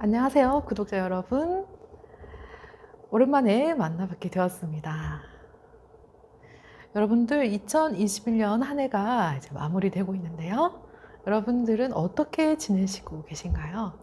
안녕하세요, 구독자 여러분. 오랜만에 만나뵙게 되었습니다. 여러분들 2021년 한 해가 이제 마무리되고 있는데요. 여러분들은 어떻게 지내시고 계신가요?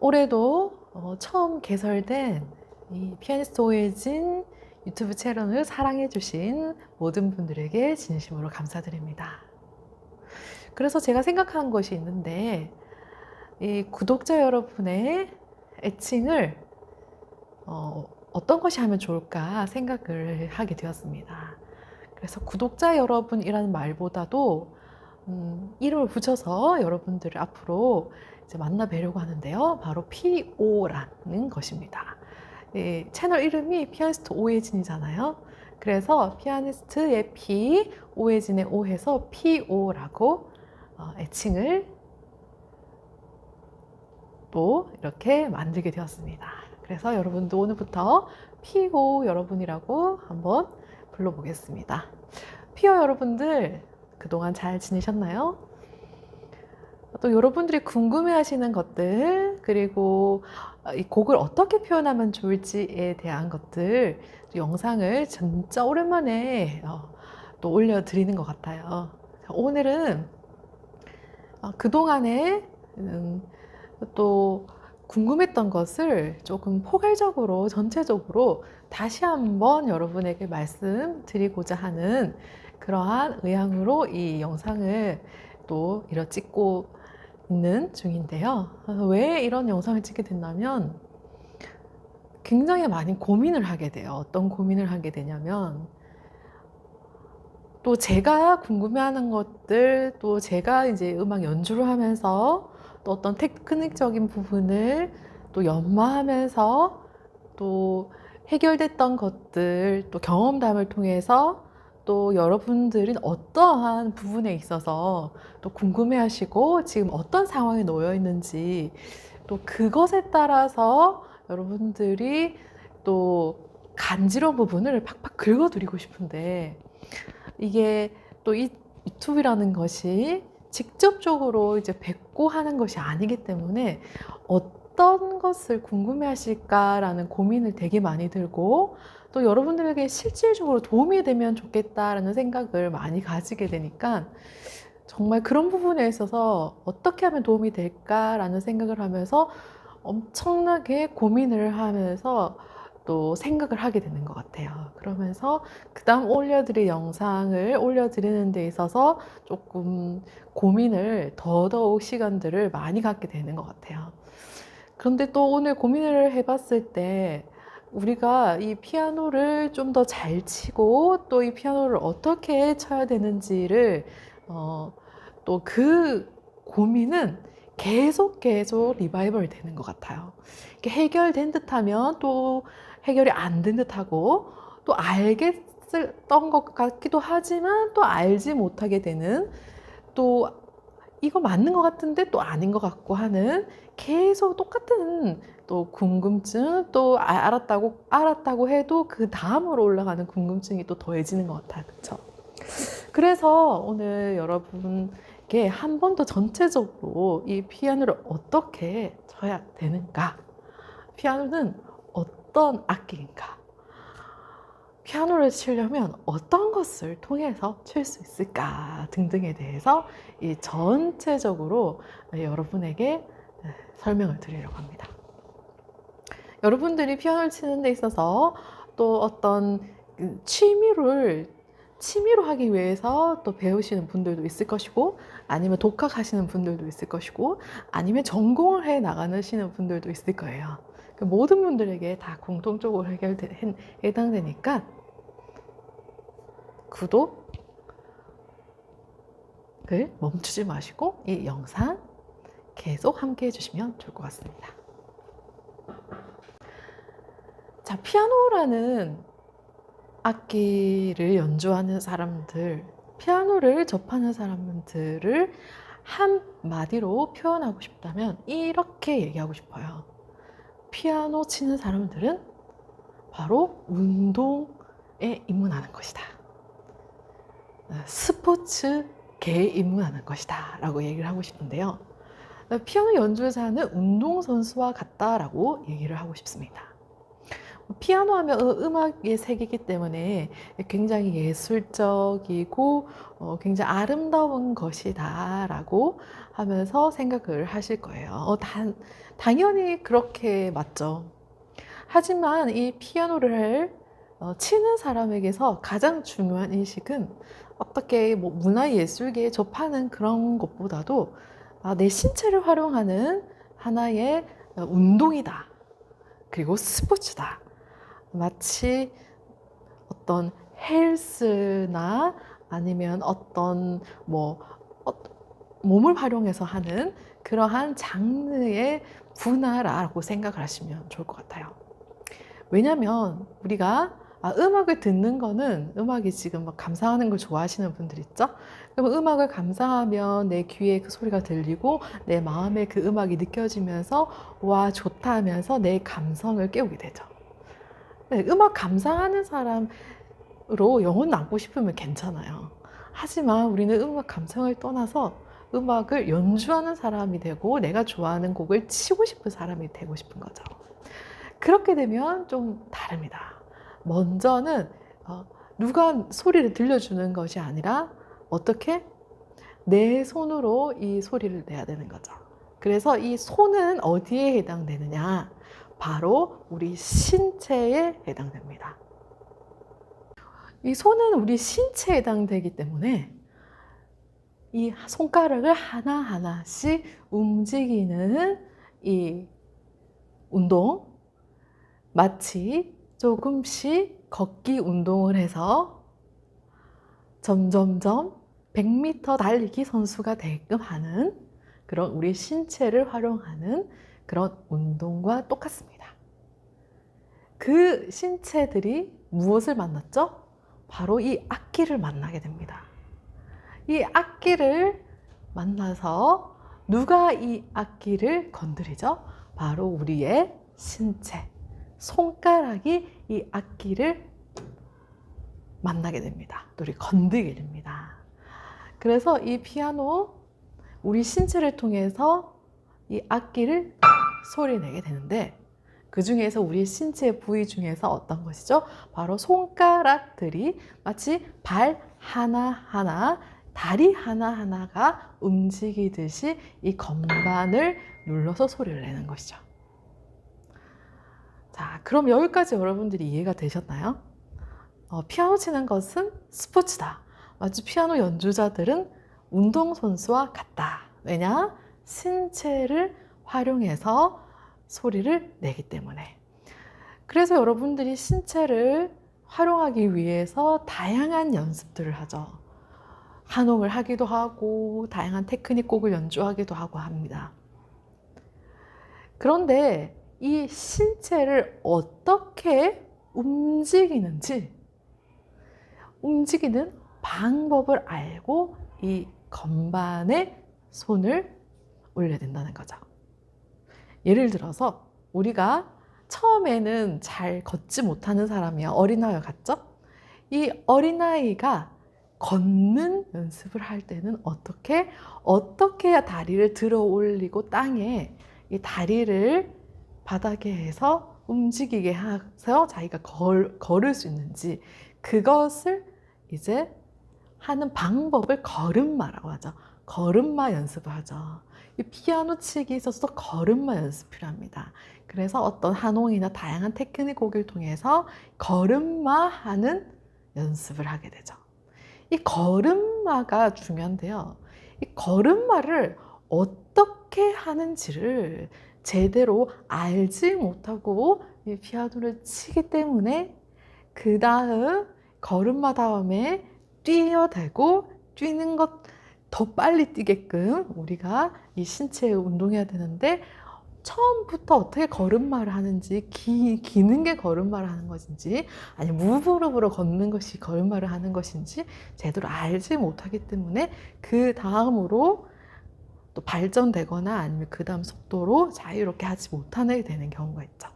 올해도 어, 처음 개설된 이 피아니스트 오해진 유튜브 채널을 사랑해주신 모든 분들에게 진심으로 감사드립니다. 그래서 제가 생각한 것이 있는데, 이 구독자 여러분의 애칭을 어, 어떤 것이 하면 좋을까 생각을 하게 되었습니다. 그래서 구독자 여러분이라는 말보다도 음, 이름을 붙여서 여러분들을 앞으로 이제 만나 뵈려고 하는데요. 바로 PO라는 것입니다. 예, 채널 이름이 피아니스트 오해진이잖아요. 그래서 피아니스트의 P, 오해진의 O 해서 PO라고 어, 애칭을 또 이렇게 만들게 되었습니다. 그래서 여러분도 오늘부터 피오 여러분이라고 한번 불러보겠습니다. 피오 여러분들 그동안 잘 지내셨나요? 또 여러분들이 궁금해 하시는 것들, 그리고 이 곡을 어떻게 표현하면 좋을지에 대한 것들, 영상을 진짜 오랜만에 어, 또 올려드리는 것 같아요. 오늘은 어, 그동안에 음, 또 궁금했던 것을 조금 포괄적으로 전체적으로 다시 한번 여러분에게 말씀드리고자 하는 그러한 의향으로 이 영상을 또 이렇게 찍고 있는 중인데요. 왜 이런 영상을 찍게 됐냐면 굉장히 많이 고민을 하게 돼요. 어떤 고민을 하게 되냐면 또 제가 궁금해하는 것들, 또 제가 이제 음악 연주를 하면서 또 어떤 테크닉적인 부분을 또 연마하면서 또 해결됐던 것들, 또 경험담을 통해서 또 여러분들은 어떠한 부분에 있어서 또 궁금해 하시고 지금 어떤 상황에 놓여 있는지 또 그것에 따라서 여러분들이 또 간지러운 부분을 팍팍 긁어드리고 싶은데 이게 또 이 유튜브라는 것이 직접적으로 이제 뵙고 하는 것이 아니기 때문에 어떤 것을 궁금해 하실까라는 고민을 되게 많이 들고 또 여러분들에게 실질적으로 도움이 되면 좋겠다라는 생각을 많이 가지게 되니까 정말 그런 부분에 있어서 어떻게 하면 도움이 될까라는 생각을 하면서 엄청나게 고민을 하면서 또 생각을 하게 되는 것 같아요. 그러면서 그 다음 올려드릴 영상을 올려드리는 데 있어서 조금 고민을 더더욱 시간들을 많이 갖게 되는 것 같아요. 그런데 또 오늘 고민을 해봤을 때 우리가 이 피아노를 좀 더 잘 치고 또 이 피아노를 어떻게 쳐야 되는지를 어, 또 그 고민은 계속 계속 리바이벌 되는 것 같아요. 해결된 듯하면 또 해결이 안 된 듯하고 또 알겠던 것 같기도 하지만 또 알지 못하게 되는 또 이거 맞는 것 같은데 또 아닌 것 같고 하는 계속 똑같은 또 궁금증 또 아- 알았다고 알았다고 해도 그 다음으로 올라가는 궁금증이 또 더해지는 것 같아요. 그렇죠? 그래서 오늘 여러분께 한 번 더 전체적으로 이 피아노를 어떻게 쳐야 되는가? 피아노는 어떤 악기인가? 피아노를 치려면 어떤 것을 통해서 칠 수 있을까 등등에 대해서 이 전체적으로 여러분에게 설명을 드리려고 합니다. 여러분들이 피아노를 치는 데 있어서 또 어떤 그 취미를 취미로 하기 위해서 또 배우시는 분들도 있을 것이고 아니면 독학하시는 분들도 있을 것이고 아니면 전공을 해 나가시는 분들도 있을 거예요. 그 모든 분들에게 다 공통적으로 해당되니까 구독을 멈추지 마시고 이 영상 계속 함께 해주시면 좋을 것 같습니다. 자, 피아노라는 악기를 연주하는 사람들, 피아노를 접하는 사람들을 한마디로 표현하고 싶다면 이렇게 얘기하고 싶어요. 피아노 치는 사람들은 바로 운동에 입문하는 것이다. 스포츠계에 입문하는 것이다. 라고 얘기를 하고 싶은데요. 피아노 연주자는 운동선수와 같다라고 얘기를 하고 싶습니다. 피아노 하면 어, 음악의 세계이기 때문에 굉장히 예술적이고 어, 굉장히 아름다운 것이다라고 하면서 생각을 하실 거예요. 어, 단, 당연히 그렇게 맞죠. 하지만 이 피아노를 어, 치는 사람에게서 가장 중요한 인식은 어떻게 뭐 문화예술계에 접하는 그런 것보다도 아, 내 신체를 활용하는 하나의 어, 운동이다. 그리고 스포츠다. 마치 어떤 헬스나 아니면 어떤 뭐 어, 몸을 활용해서 하는 그러한 장르의 분화라고 생각을 하시면 좋을 것 같아요. 왜냐하면 우리가 아, 음악을 듣는 거는 음악이 지금 막 감상하는 걸 좋아하시는 분들 있죠? 그럼 음악을 감상하면 내 귀에 그 소리가 들리고 내 마음에 그 음악이 느껴지면서 와 좋다 하면서 내 감성을 깨우게 되죠. 네, 음악 감상하는 사람으로 영혼 남고 싶으면 괜찮아요. 하지만 우리는 음악 감상을 떠나서 음악을 연주하는 사람이 되고 내가 좋아하는 곡을 치고 싶은 사람이 되고 싶은 거죠. 그렇게 되면 좀 다릅니다. 먼저는 어, 누가 소리를 들려주는 것이 아니라 어떻게 내 손으로 이 소리를 내야 되는 거죠. 그래서 이 손은 어디에 해당되느냐? 바로 우리 신체에 해당됩니다. 이 손은 우리 신체에 해당되기 때문에 이 손가락을 하나하나씩 움직이는 이 운동, 마치 조금씩 걷기 운동을 해서 점점점 100m 달리기 선수가 되게끔 하는 그런 우리 신체를 활용하는 그런 운동과 똑같습니다. 그 신체들이 무엇을 만났죠? 바로 이 악기를 만나게 됩니다. 이 악기를 만나서 누가 이 악기를 건드리죠? 바로 우리의 신체. 손가락이 이 악기를 만나게 됩니다. 또 우리 건드게 됩니다. 그래서 이 피아노 우리 신체를 통해서 이 악기를 소리내게 되는데 그 중에서 우리 신체 부위 중에서 어떤 것이죠? 바로 손가락들이 마치 발 하나하나, 다리 하나하나가 움직이듯이 이 건반을 눌러서 소리를 내는 것이죠. 자, 그럼 여기까지 여러분들이 이해가 되셨나요? 어, 피아노 치는 것은 스포츠다. 마치 피아노 연주자들은 운동선수와 같다. 왜냐? 신체를 활용해서 소리를 내기 때문에. 그래서 여러분들이 신체를 활용하기 위해서 다양한 연습들을 하죠. 한홍을 하기도 하고, 다양한 테크닉 곡을 연주하기도 하고 합니다. 그런데 이 신체를 어떻게 움직이는지, 움직이는 방법을 알고 이 건반에 손을 올려야 된다는 거죠. 예를 들어서 우리가 처음에는 잘 걷지 못하는 사람이야. 어린아이와 같죠? 이 어린아이가 걷는 연습을 할 때는 어떻게, 어떻게 해야 다리를 들어 올리고 땅에 이 다리를 바닥에 해서 움직이게 해서 자기가 걸, 걸을 수 있는지 그것을 이제 하는 방법을 걸음마라고 하죠. 걸음마 연습을 하죠. 이 피아노 치기에 있어서 걸음마 연습 필요합니다. 그래서 어떤 한홍이나 다양한 테크닉 곡을 통해서 걸음마 하는 연습을 하게 되죠. 이 걸음마가 중요한데요. 이 걸음마를 어떻게 하는지를 제대로 알지 못하고 이 피아노를 치기 때문에 그 다음 걸음마 다음에 뛰어대고 뛰는 것 더 빨리 뛰게끔 우리가 이 신체 운동해야 되는데 처음부터 어떻게 걸음마를 하는지 기, 기는 게 걸음마를 하는 것인지 아니 무브룹으로 걷는 것이 걸음마를 하는 것인지 제대로 알지 못하기 때문에 그 다음으로 또 발전되거나 아니면 그 다음 속도로 자유롭게 하지 못하게 되는 경우가 있죠.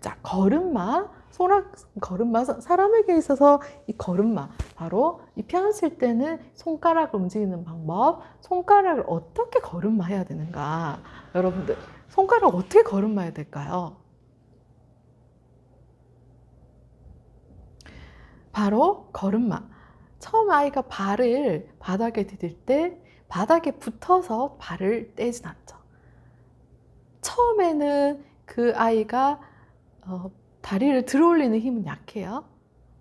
자, 걸음마 소라 걸음마 사- 사람에게 있어서 이 걸음마 바로 이 피아노 칠 때는 손가락을 움직이는 방법 손가락을 어떻게 걸음마 해야 되는가. 여러분들 손가락 어떻게 걸음마 해야 될까요? 바로 걸음마. 처음 아이가 발을 바닥에 디딜 때 바닥에 붙어서 발을 떼진 않죠. 처음에는 그 아이가 어, 다리를 들어 올리는 힘은 약해요.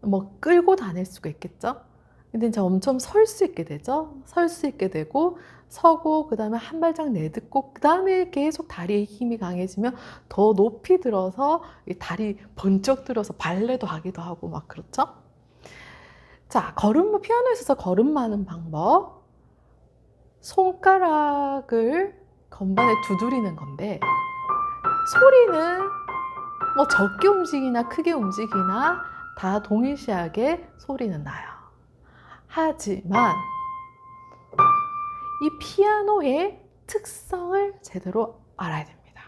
뭐 끌고 다닐 수가 있겠죠. 근데 이제 엄청 설 수 있게 되죠. 설 수 있게 되고 서고 그 다음에 한 발짝 내딛고 그 다음에 계속 다리의 힘이 강해지면 더 높이 들어서 이 다리 번쩍 들어서 발레도 하기도 하고 막 그렇죠. 자, 걸음마 피아노에 있어서 걸음 마는 방법. 손가락을 건반에 두드리는 건데 소리는 뭐 적게 움직이나 크게 움직이나 다 동일시하게 소리는 나요. 하지만 이 피아노의 특성을 제대로 알아야 됩니다.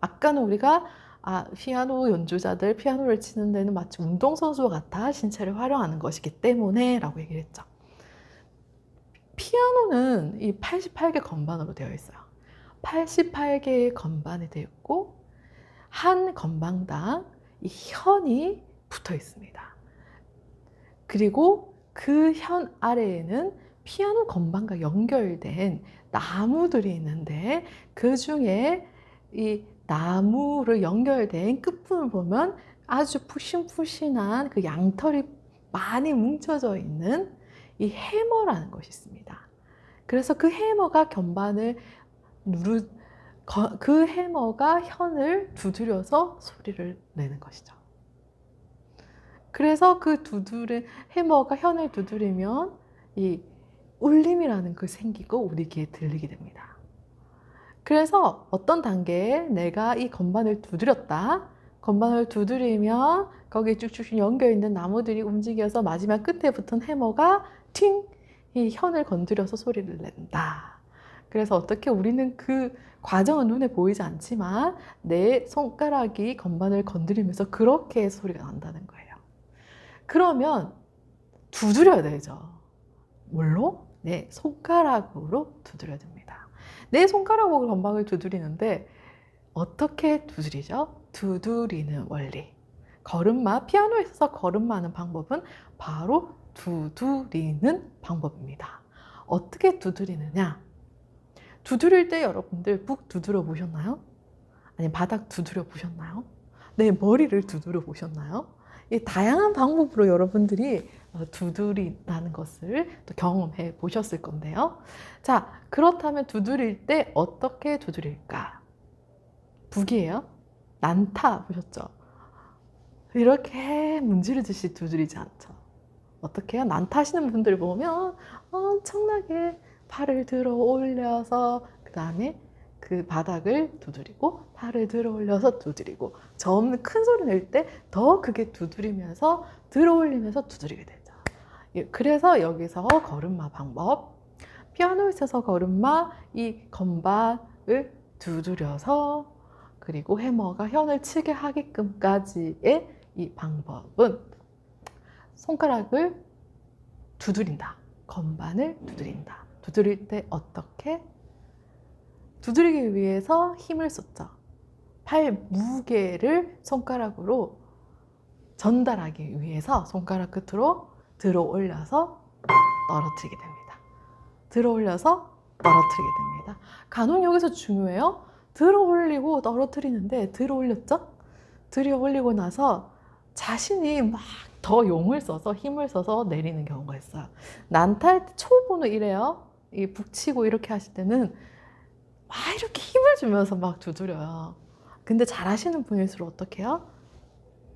아까는 우리가 아, 피아노 연주자들 피아노를 치는 데는 마치 운동선수와 같아 신체를 활용하는 것이기 때문에 라고 얘기를 했죠. 피아노는 이 88개 건반으로 되어 있어요. 88개의 건반이 되어 있고 한 건방당 이 현이 붙어 있습니다. 그리고 그 현 아래에는 피아노 건반과 연결된 나무들이 있는데 그 중에 이 나무를 연결된 끝부분을 보면 아주 푸신푸신한 그 양털이 많이 뭉쳐져 있는 이 해머라는 것이 있습니다. 그래서 그 해머가 견반을 누르 거- 그 해머가 현을 두드려서 소리를 내는 것이죠. 그래서 그 두드린 해머가 현을 두드리면 이 울림이라는 그 생기고 우리 귀에 들리게 됩니다. 그래서 어떤 단계에 내가 이 건반을 두드렸다. 건반을 두드리면 거기에 쭉쭉 연결 있는 나무들이 움직여서 마지막 끝에 붙은 해머가 팅! 이 현을 건드려서 소리를 낸다. 그래서 어떻게 우리는 그 과정은 눈에 보이지 않지만 내 손가락이 건반을 건드리면서 그렇게 소리가 난다는 거예요. 그러면 두드려야 되죠. 뭘로? 내 손가락으로 두드려야 됩니다. 내 손가락으로 건반을 두드리는데 어떻게 두드리죠? 두드리는 원리. 걸음마, 피아노에 있어서 걸음마 하는 방법은 바로 두드리는 방법입니다. 어떻게 두드리느냐? 두드릴 때 여러분들 묵 두드려 보셨나요? 아니 바닥 두드려 보셨나요? 내 머리를 두드려 보셨나요? 이 다양한 방법으로 여러분들이 어, 두드린다는 것을 또 경험해 보셨을 건데요. 자, 그렇다면 두드릴 때 어떻게 두드릴까? 북이에요. 난타 보셨죠? 이렇게 문지르듯이 두드리지 않죠. 어떻게 해요? 난타 하시는 분들 보면 엄청나게 팔을 들어 올려서 그 다음에 그 바닥을 두드리고 팔을 들어 올려서 두드리고 저 없는 큰 소리 낼 때 더 크게 두드리면서 들어 올리면서 두드리게 되죠. 예, 그래서 여기서 걸음마 방법 피아노에 있어서 걸음마 이 건반을 두드려서 그리고 해머가 현을 치게 하게끔까지의 이 방법은 손가락을 두드린다. 건반을 두드린다. 두드릴 때 어떻게? 두드리기 위해서 힘을 쏟죠. 팔 무게를 손가락으로 전달하기 위해서 손가락 끝으로 들어 올려서 떨어뜨리게 됩니다. 들어 올려서 떨어뜨리게 됩니다. 간혹 여기서 중요해요. 들어 올리고 떨어뜨리는데 들어 올렸죠? 들어 올리고 나서 자신이 막 더 용을 써서 힘을 써서 내리는 경우가 있어요. 때 초보는 이래요. 이 북치고 이렇게 하실 때는 막 이렇게 힘을 주면서 막 두드려요. 근데 잘 하시는 분일수록 어떻게 해요?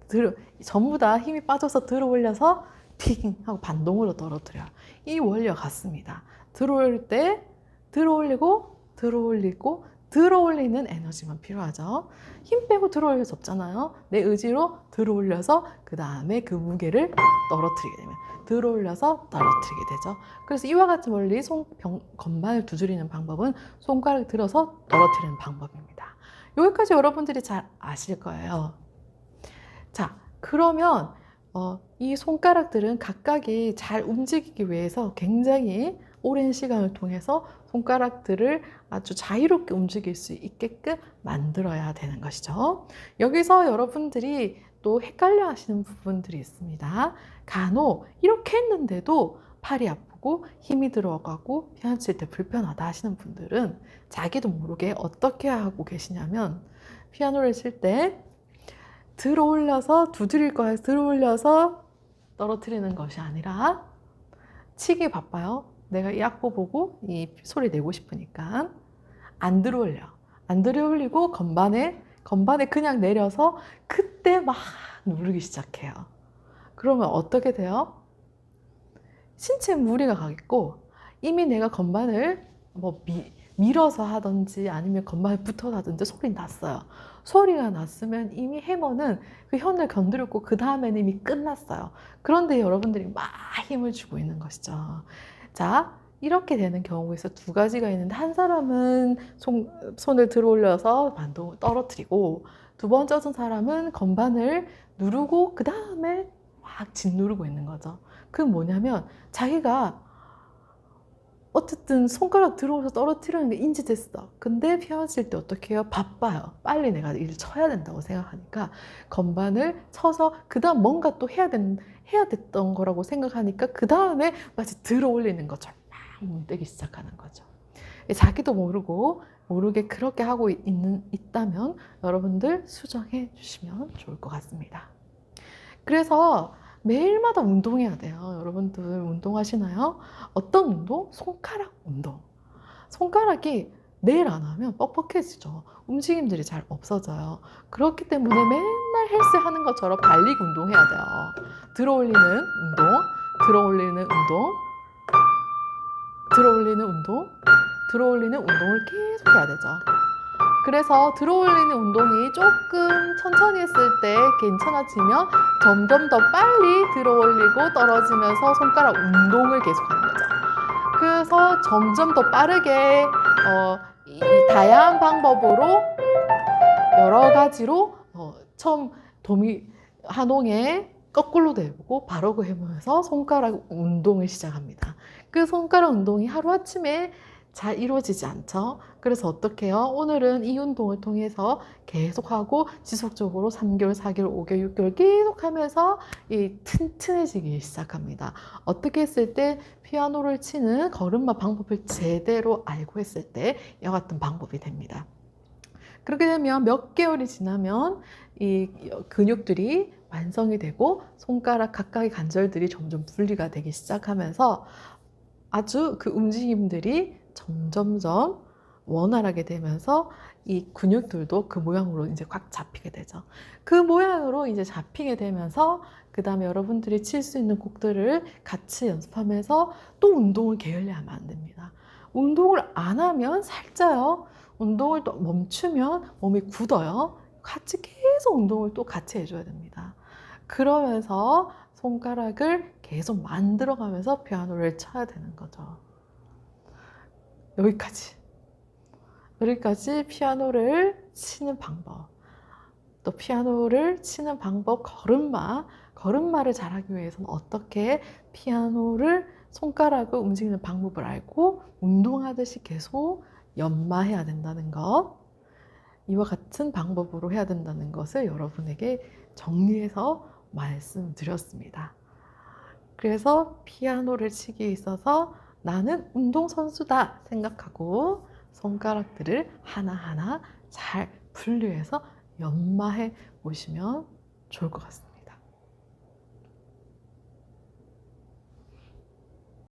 들어, 전부 다 힘이 빠져서 들어 올려서 핑 하고 반동으로 떨어뜨려요. 이 원리와 같습니다. 들어 올릴 때 들어 올리고 들어 올리고 들어 올리는 에너지만 필요하죠. 힘 빼고 들어 올릴 수 없잖아요. 내 의지로 들어 올려서 그 다음에 그 무게를 떨어뜨리게 되면 들어 올려서 떨어뜨리게 되죠. 그래서 이와 같은 원리 손, 병, 건반을 두드리는 방법은 손가락 들어서 떨어뜨리는 방법입니다. 여기까지 여러분들이 잘 아실 거예요. 자, 그러면 어, 이 손가락들은 각각이 잘 움직이기 위해서 굉장히 오랜 시간을 통해서 손가락들을 아주 자유롭게 움직일 수 있게끔 만들어야 되는 것이죠. 여기서 여러분들이 또 헷갈려 하시는 부분들이 있습니다. 간혹 이렇게 했는데도 팔이 아프고 힘이 들어가고 피아노 칠 때 불편하다 하시는 분들은 자기도 모르게 어떻게 하고 계시냐면 피아노를 칠 때 들어 올려서 두드릴 거예요. 들어 올려서 떨어뜨리는 것이 아니라 치기 바빠요. 내가 이 악보 보고 이 소리 내고 싶으니까 안 들어 올려. 안 들어 올리고 건반에 건반에 그냥 내려서 그때 막 누르기 시작해요. 그러면 어떻게 돼요? 신체에 무리가 가겠고 이미 내가 건반을 뭐 미, 밀어서 하든지 아니면 건반에 붙어서 하든지 소리 났어요. 소리가 났으면 이미 해머는 그 현을 건드렸고 그 다음에는 이미 끝났어요. 그런데 여러분들이 막 힘을 주고 있는 것이죠. 자, 이렇게 되는 경우에서 두 가지가 있는데 한 사람은 손, 손을 들어 올려서 반동을 떨어뜨리고 두 번째 어떤 사람은 건반을 누르고 그 다음에 막 짓누르고 있는 거죠. 그 뭐냐면 자기가 어쨌든 손가락 들어오서 떨어뜨리는 게 인지됐어. 근데 피아노 칠 때 어떻게 해요? 바빠요. 빨리 내가 일을 쳐야 된다고 생각하니까 건반을 쳐서 그 다음 뭔가 또 해야 된, 해야 됐던 거라고 생각하니까 그 다음에 마치 들어 올리는 것처럼 막 문대기 시작하는 거죠. 자기도 모르고 모르게 그렇게 하고 있는, 있다면 여러분들 수정해 주시면 좋을 것 같습니다. 그래서 매일마다 운동해야 돼요. 여러분들 운동하시나요? 어떤 운동? 손가락 운동. 손가락이 내일 안 하면 뻑뻑해지죠. 움직임들이 잘 없어져요. 그렇기 때문에 맨날 헬스 하는 것처럼 달리기 운동해야 돼요. 들어 올리는 운동, 들어 올리는 운동, 들어 올리는 운동, 들어 올리는 운동을 계속 해야 되죠. 그래서 들어 올리는 운동이 조금 천천히 했을 때 괜찮아지면 점점 더 빨리 들어 올리고 떨어지면서 손가락 운동을 계속하는 거죠. 그래서 점점 더 빠르게 어, 이 다양한 방법으로 여러 가지로 어, 처음 도미 한홍에 거꾸로도 해보고 바로도 해보면서 손가락 운동을 시작합니다. 그 손가락 운동이 하루아침에 잘 이루어지지 않죠. 그래서 어떻게 해요? 오늘은 이 운동을 통해서 계속하고 지속적으로 3개월, 4개월, 5개월, 6개월 계속 하면서 이 튼튼해지기 시작합니다. 어떻게 했을 때 피아노를 치는 걸음마 방법을 제대로 알고 했을 때 이와 같은 방법이 됩니다. 그렇게 되면 몇 개월이 지나면 이 근육들이 완성이 되고 손가락 각각의 관절들이 점점 분리가 되기 시작하면서 아주 그 움직임들이 점점점 원활하게 되면서 이 근육들도 그 모양으로 이제 꽉 잡히게 되죠. 그 모양으로 이제 잡히게 되면서 그 다음에 여러분들이 칠 수 있는 곡들을 같이 연습하면서 또 운동을 게을리하면 안 됩니다. 운동을 안 하면 살쪄요. 운동을 또 멈추면 몸이 굳어요. 같이 계속 운동을 또 같이 해줘야 됩니다. 그러면서 손가락을 계속 만들어가면서 피아노를 쳐야 되는 거죠. 여기까지. 여기까지 피아노를 치는 방법. 또 피아노를 치는 방법, 걸음마. 걸음마를 잘하기 위해서는 어떻게 피아노를 손가락을 움직이는 방법을 알고 운동하듯이 계속 연마해야 된다는 것. 이와 같은 방법으로 해야 된다는 것을 여러분에게 정리해서 말씀드렸습니다. 그래서 피아노를 치기 있어서 나는 운동선수다 생각하고 손가락들을 하나하나 잘 분류해서 연마해 보시면 좋을 것 같습니다.